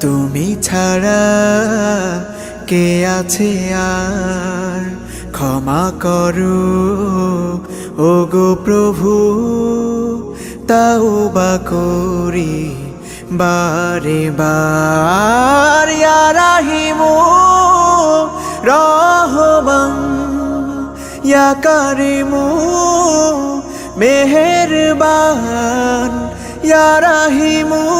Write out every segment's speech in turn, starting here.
তুমি ছাড়া কে আছে আর? ক্ষমা করো ও গো প্রভু, তাও বা করি বারে বার। রাহিমু রহমান ইয়া কারিমু মেহেরবান। ইয়া রাহিমু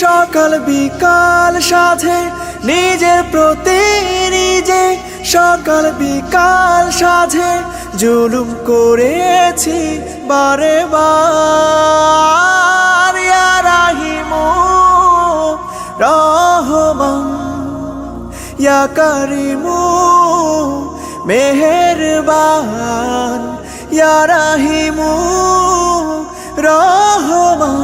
সকাল বিকাল সাধে, নিজের প্রতি নিজে সকাল বিকাল সাধে, জুলুম করেছি বারে বার। রাহিমু রহমান, ইয়া কারিমু মেহেরবান, ইয়া রাহিমু রহমান।